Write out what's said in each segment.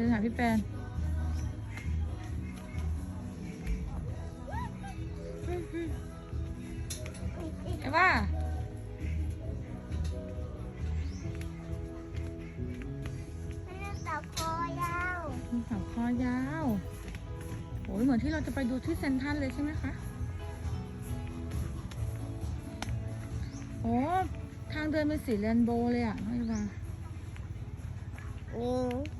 ดินหาพี่แปนเอว่ามันเต่าคอยาวมีเสาคอยาวโอ้ยเหมือนที่เราจะไปดูที่เซนทรันเลยใช่ไหมคะ โอ้ทางเดินเป็นสีเรนโบว์เลยอะน้องเอวานี่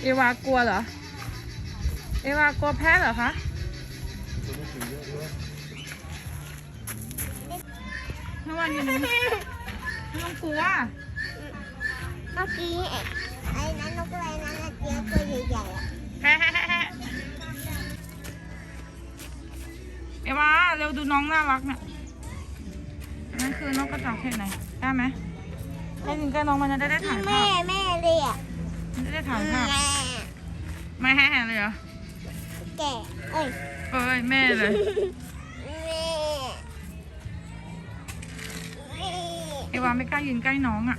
เจแปนยิ้มหน่อยดิเมื่อกี้ไข่ใหญ่เอวาอะเอวากลัวเหรอ เอวากลัวแพ้เหรอคะถ้าวันอยู่นี้ไม่ต้องกลัว เมื่อกี้ไอ้นั้นนกอะไรนั้นน่ะเจอตัวใหญ่ๆอะแพ้เอวาเร็วดูน้องน่ารักเนี่ยอันนั่นคือนกกระจอกเทศไหนได้ไหมให้ถึงกับน้องมันจะได้ได้ถ่ายภาแม่พแม่เลยอะ ไมันจะได้ถ่ายภาพแม่ไม่แห่เลยเหรอ แก่เอ้ยเอ้ยแม่เลยแม่เอวาไม่กล้ายืนใกล้น้องอะ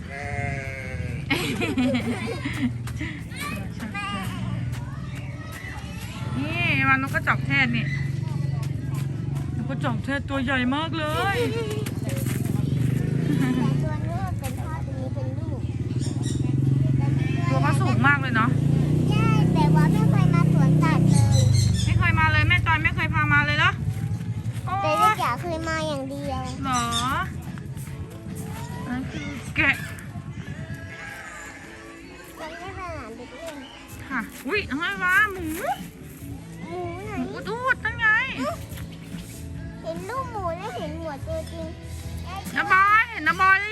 นี่เอวานกกระจอกเทศนี่นกกระจอกเทศตัวใหญ่มากเลย แต่ตัวนี้มันเป็นพ่อตัวนี้เป็นลูก ตัวเขาสูง มากเลยเนาะใช่แต่ว่าไม่เคยมาสวนสัตว์เลยไม่เคยมาเลยแม่จอยไม่เคยพามาเลยเหรอโอ้แต่ยลูกจ๋าเคยมาอย่างเดียวเหรออันนั้นคือแกะตอนนี้สนามเด็กเล่นค่ะอุ้ยทำไมวะหมูหมูไหนหมูดูดนั่นไง เห็นลูกหมูและเห็นหัวตัวจริงน้าบอยเห็นน้าบอยหรื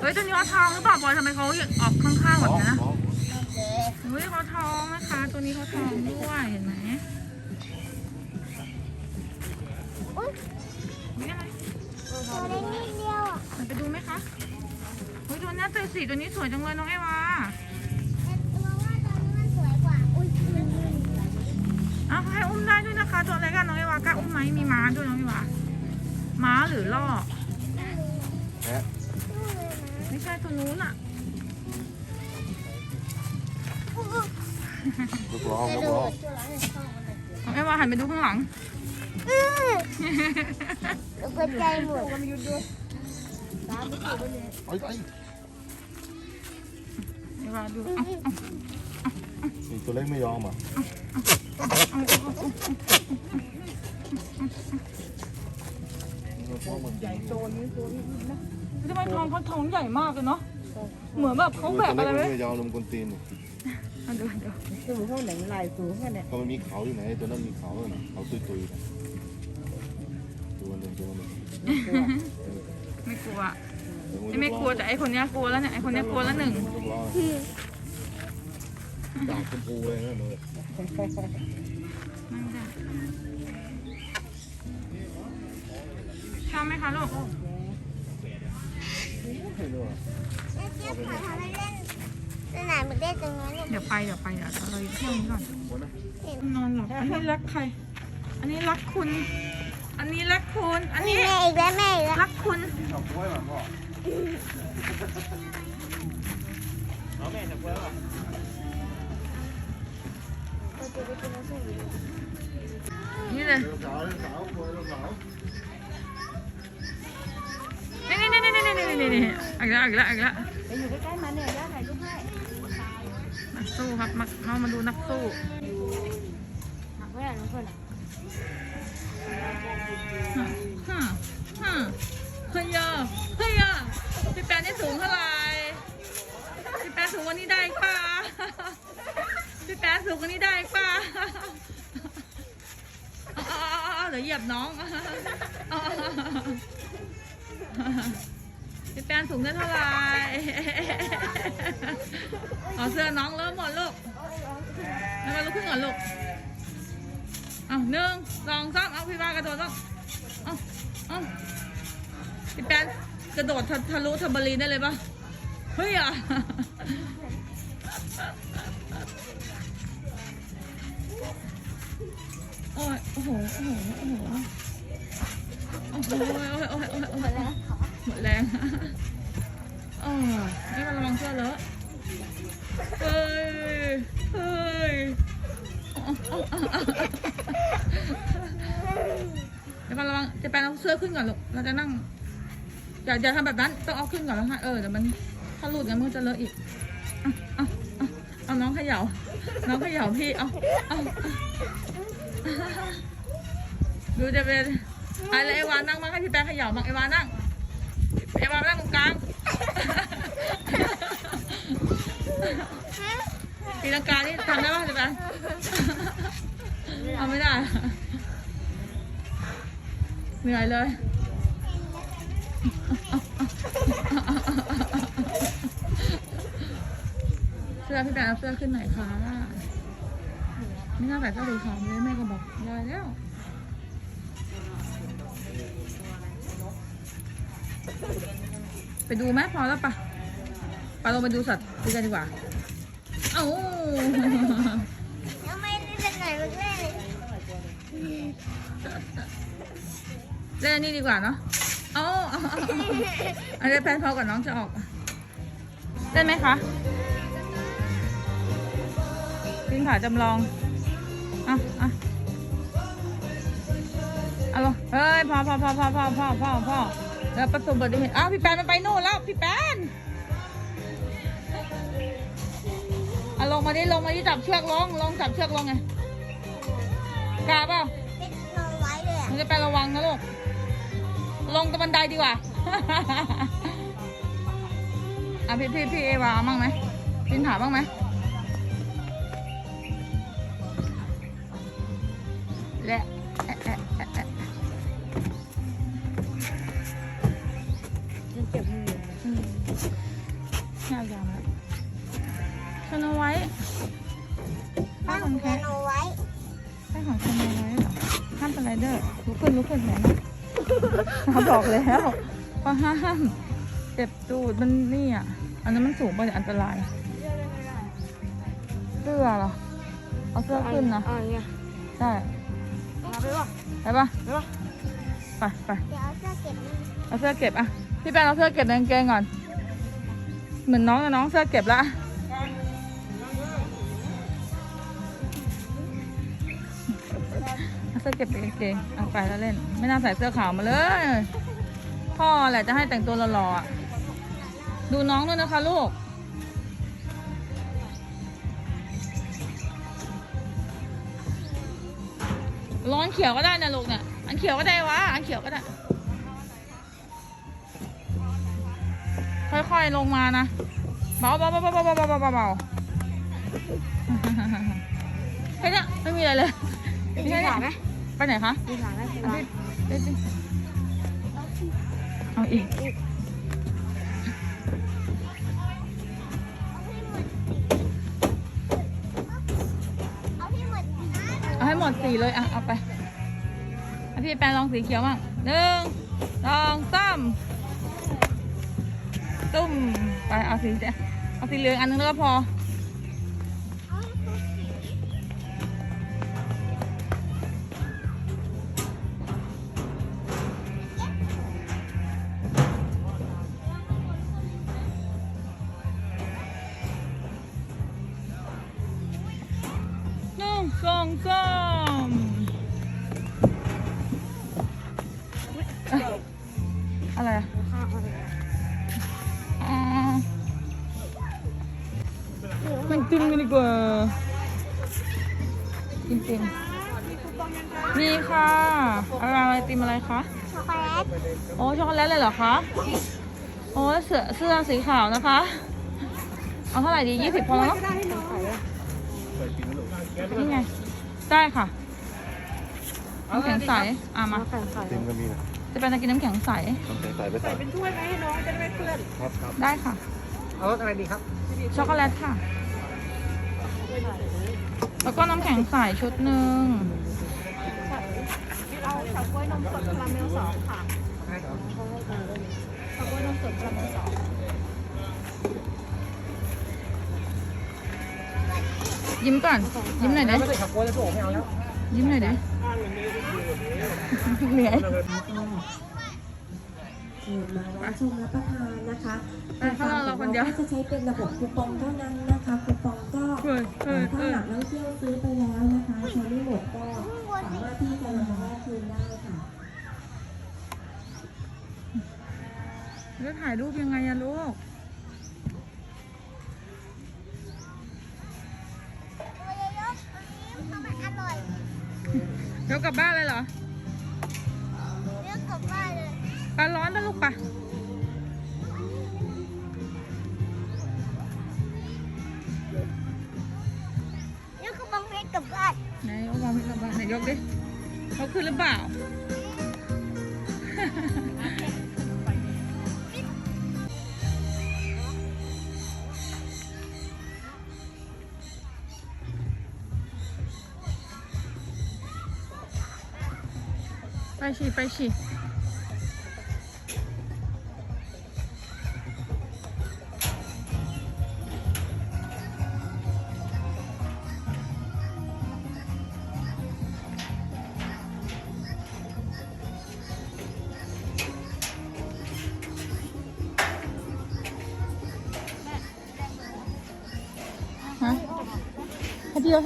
เฮ้ยตัวนี้เขาทองหรือเปล่าบอยทำไมเขาออกข้างๆแบบนี้นะท้องเฮ้ยเขาทองนะคะ ตัวนี้เขาทองด้วยเห็นไหมอุ๊ยนี่อะไรตัวเล็กนิดเดียวอะมันไปดูไหมคะเฮ้ยตัวนี้ตัวสีตัวนี้สวยจังเลยน้องเอวาแต่ตัวว่าตัวนี้มันสวยกว่าอุ้ยอ้าวให้อุ้มได้ด้วยนะคะ ตัวเล็กอะน้องเอวากล้าอุ้มไหมมีม้าด้วยน้องเอวาม้าหรือล่อ ตัวนู้นอะลูกร้องกระลูกโดร้องดตัวละหนึ่งข้างมันน้องเอวาหันไปดูข้างหลังอื้อลูกกระจายหมดไปไปเอวาดูเอ้าเอ้านี่ตัวเล็กไม่ยอมอะใหญ่โตนี้ตัวนี้นะ ทำไมทองเขาทองใหญ่มากเลยเนาะ เหมือนแบบเขาแบกตัวอะไรเล็กไว้ไม่ยอมลงกลตีนมาดูดูสูงเท่าไหนลายสูงแค่ไหนเพราะมันมีเขาอยู่ไหนตัวนั้นมีเขาเลยนะเขาตุยตุยนะตัวนึงตัวนึงไม่กลัวไอ้ไม่กลัวแต่ไอ้คนเนี้ยกลัวแล้วเนี่ยไอ้คนเนี้ยกลัวแล้วหนึ่งลูกร้องดาบชมพูเลยนะเลยนั่นจ้ะชอบไหมคะลูก ไม่รู้อะ แม่เจี๊ยบขอทำให้เล่นสนามเด็กเล่นตรงนั้นเดี๋ยวไปเดี๋ยวไปเดี๋ยวเราเที่ยวนี้ก่อนคนนะนอนหลับอันนี้รักใคร อันนี้รักคุณ อันนี้รักคุณ อันนี่นี้แม่อีกแล้วแม่อีกแล้วรักคุณจับกล้วยมาพ่อนี่เลยลูกสาวลูกสาวกล้วยลูกสาวนี่นี่นี่นี่นี่นี่นี่นี่อีกแล้วอีกแล้วอีกแล้วไป อยู่ใกล้ๆมานเนี่ยย่าถ่ายรูปให้นักสู้ครับมาเรามาดูนักสู้หนักแค่หนทุกคนฮ่าฮ่าเฮียเฮียพี่แปนได้สูงเท่าไหร่พี่แปนสูงกว่านี้ได้ป่ะพี่แปนสูงกว่านี้ได้ป่ะเดี๋ยวเหยียบน้อง พี่แปนสูงได้เท่าไหร่เอาเสื้อน้องเริ่มหมดลูกแล้วมาลุกขึ้นก่อนลูกเอาหนึ่งสองสามเอาพี่บ้ากระโดดต้องเอาเอาพี่แปนกระโดดทะทะลุทัมเบอรีได้เลยปะเฮ้ยอะโอ้ยโอ้โห โอ้โห โอ้โห โอ้โหโอ้โอ้ยโอ้โอ้ยโอ้ย หมดแรงเออนี่มันระวังเสื้อเลอะเฮ้ย เฮ้ยเดี๋ยวมันระวังจะไปเอาเสื้อขึ้นก่อนลูก เราจะนั่ง อย่าอย่าทำแบบนั้น ต้องเอาขึ้นก่อนแล้วค่ะ เออเดี๋ยวมันถ้าหลุดงั้นมันจะเลอะอีกเอาเอาเอาน้องเขย่า น้องเขย่าพี่ เอาเอาดูจะเป็นอะไรเอวานั่งมาให้พี่แป๊ะเขย่ามั่งเอวานั่ง เอวานั่งตรงกลางตีลังกานี่ทำได้ป่ะพี่แป๊ะเอาไม่ได้ เหนื่อยเลยเสื้อพี่แป๊ะเอาเสื้อขึ้นหน่อยค่ะ ไม่น่าใส่เสื้อสีขาวเลยแม่ก็บอกยายแล้ว ไปดูไหมพอแล้วปะปะเราไปดูสัตว์ดูกันดีกว่า เอ้าทำไมเล่นไหนมันเล่นเล่นนี่ดีกว่าเนาะเอ้าอันนี้แพนพอก่อนน้องจะออกเล่นไหมคะพิ้งขาจำลองอะอะเอาลเฮ้ยพอพอพอพอพอพอพอ แล้วประสบอุบัติเหตุอ้าวพี่แปนมันไปโน่นแล้วพี่แปนเอาลงมาดิลงมาดิจับเชือกลงลงจับเชือกลงไงกล้าเปล่าติดนอนไว้เลยอะมันจะไประวังนะลูกลงตรงบันไดดีกว่า อะพี่พี่พี่เอวาเอามั่งไหมพินถามบ้างไหมและ ไรเดอร์ลุกขึ้นลุกขึ้นไหนนะเขาบอกแล้วว่าห้ามเจ็บตูดมันนี่อะ อันนั้นมันสูงไปอันตราย เสื้อเหรอ เอาเสื้อขึ้นนะอ่าเนี่ยได้มาไปวะไปปะไปวะไปไปเดี๋ยวเอาเสื้อเก็บมันเอาเสื้อเก็บอะพี่แป้งเอาเสื้อเก็บในกางเกงก่อน เหมือนน้องกับน้องเสื้อเก็บละ สื้อเก็บในกางเกงเอาไปแล้วเล่น ไม่น่าใส่เสื้อขาวมาเลย พ่อแหละจะให้แต่งตัวหล่อๆดูน้องด้วยนะคะลูกร้อนเขียวก็ได้นะลูกเนี่ย อันเขียวก็ได้วะ อันเขียวก็ได้ ค่อยๆลงมานะ เบาๆเบาๆเบาเบาเบาเบาเบาแค่นี้ไม่มีอะไรเลยมีขาไหม ไปไหนคะมีหมมีเอาขาพี่พี่พี่เอาอีกเอาให้หมดสีเลยอะเอาไปอพี่แปลงลองสีเขียวมั่งหนึ่งสองสามตุ้มไปเอาสีเเอาสีเหลืองอันนึงแล้วก็พอ มันกินกันดีกว่าจริงๆมีค่ะอะไรไอติมอะไรคะช็อกโกแลตโอ้ช็อกโกแลตเลยเหรอคะโอ้เสื้อเสื้อสีขาวนะคะ เอาเท่าไหร่ดียี่สิบพอแล้วเนอะได้ให้น้องใส่เลยใส่จริงนะลูกนี่ไงได้ค่ะน้ำแข็งใสอะมาแข่งขันเต็มก็มีนะจะเป็นจะกินน้ำแข็งใสต้องใส่ใส่ไปใส่เป็นถ้วยไหมให้น้องจะได้ไม่เปื้อนครับครับได้ค่ะเอารสอะไรดีครับช็อกโกแลตค่ะ แล้วก็น้ำแข็งใสชุดหนึ่งเอาเฉาก๊วยนมสดคาราเมลสองค่ะเฉาก๊วยนมสดคาราเมลสองยิ้มก่อน ยิ้มหน่อยดิไม่ใส่เฉาก๊วยแล้วพี่โอ๋ไม่เอาแล้วยิ้มหน่อยดิเหนื่อยเชิญ มารับชมรับประทานนะคะอะถ้าเราเราคนเดียวก็จะใช้เป็นระบบคูปองเท่านั้นนะคะคูปองก็เฮ้ยเฮ้ยถ้าเฮ้ยหากนักท่องเที่ยวซื้อไปแล้วนะคะใช้ไม่หมดก็สามารถที่จะนำมาแลกคืนได้ค่ะแล้วถ่ายรูปยังไงอะลูกตัวเยอะๆอันนี้ทำไมอร่อยเดี๋ยวกลับบ้านเลยเหรอ ร้อนนะลูกปะเลือกกระป๋องเพชรกลับบ้านไหนเอาวางไว้กลับบ้านไหนยกดิเขาขึ้นหรือเปล่าไปฉีไปฉี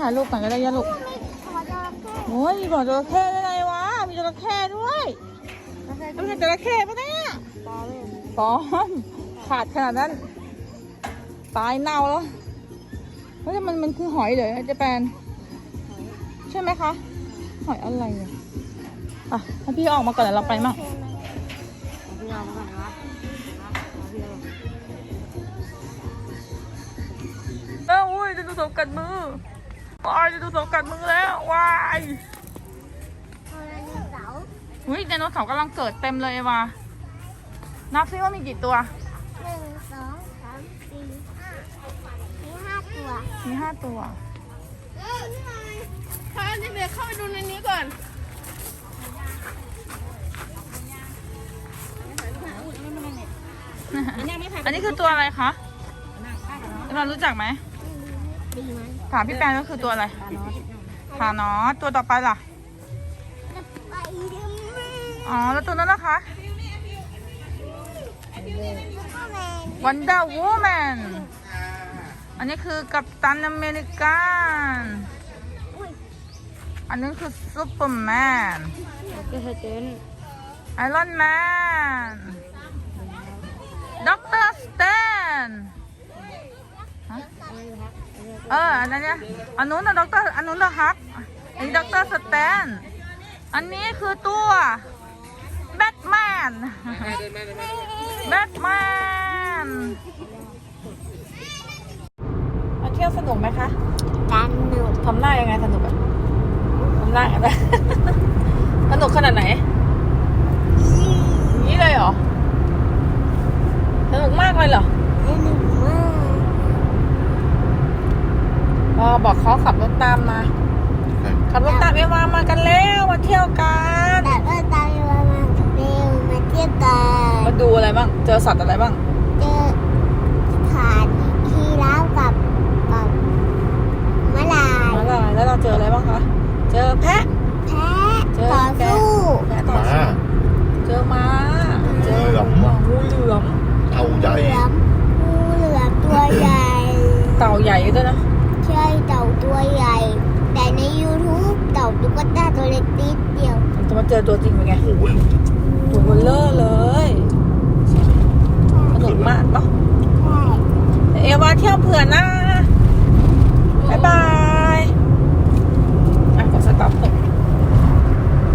ถ่ายรูปก่อนก็ได้ยะลูกขอจระเข้โอ้ยมีบ่อจระเข้ด้วยไงวะ มีจระเข้ด้วยต้องเห็นจระเข้ปะเนี่ยปลาเลยปลอมขาดขนาดนั้น ตายเน่าแล้วเฮ้ยแต่มันมันคือหอยเหรอเจแปนใช่ไหมคะ หอยอะไรอะอะให้พี่ออกมาก่อนแล้วเราไปมั่งเอาพี่เอามาก่อนนะครับเอาพี่เอาเอ้าอุ้ยจะดูสมกัดมือ ว้ายจะดูสมกัดมือแล้วว้ายเอาไดโนเสาร์อุ้ยไดโนเสาร์กำลังเกิดเต็มเลยว่ะนับซิว่ามีกี่ตัวหนึ่งสองสามสี่ห้ามีห้าตัวมีห้าตัวเออนี่ไงพาเด็กๆเข้าไปดูในนี้ก่อนอันนี้คือตัวอะไรคะเรารู้จักไหมดีไหม ถามพี่แปนก็คือตัวอะไรผานอสตัวต่อไปล่ะไปดูอ๋อ แล้วตัวนั้นล่ะคะพ่อแมนวันเดอร์วูแมนอันนี้คือกัปตันอเมริกันอุ้ยอันนี้คือซูเปอร์แมนก็เฮเจนไอรอนแมนด็อกเตอร์สเตน เอออันนั้นเนี่ยอันนู้นนะด็อกเตอร์อันนู้นนะฮักอันนี้ด็อกเตอร์สเตนอันนี้คือตัวแบทแมนแบทแมนมาเที่ยวสนุกไหมคะกันหนูทำหน้ายังไงสนุกอะทำหน้าอะไรสนุกขนาดไหนนี้เลยเหรอ สนุกมากเลยเหรอ ให้หนูมาก พอ บอกเขาขับรถตามมาใครขับรถตามเอวามากันแล้วมาเที่ยวกันแต่ก็ตามมามาเร็วมาเที่ยวกันมาดูอะไรบ้าง เจอสัตว์อะไรบ้าง เจอฐานทีราฟกับกับมะลายมาลายแล้วเราเจออะไรบ้างคะ เจอแพะ แพ้เจอต่อแกะสู้แพะต่อม้าสู้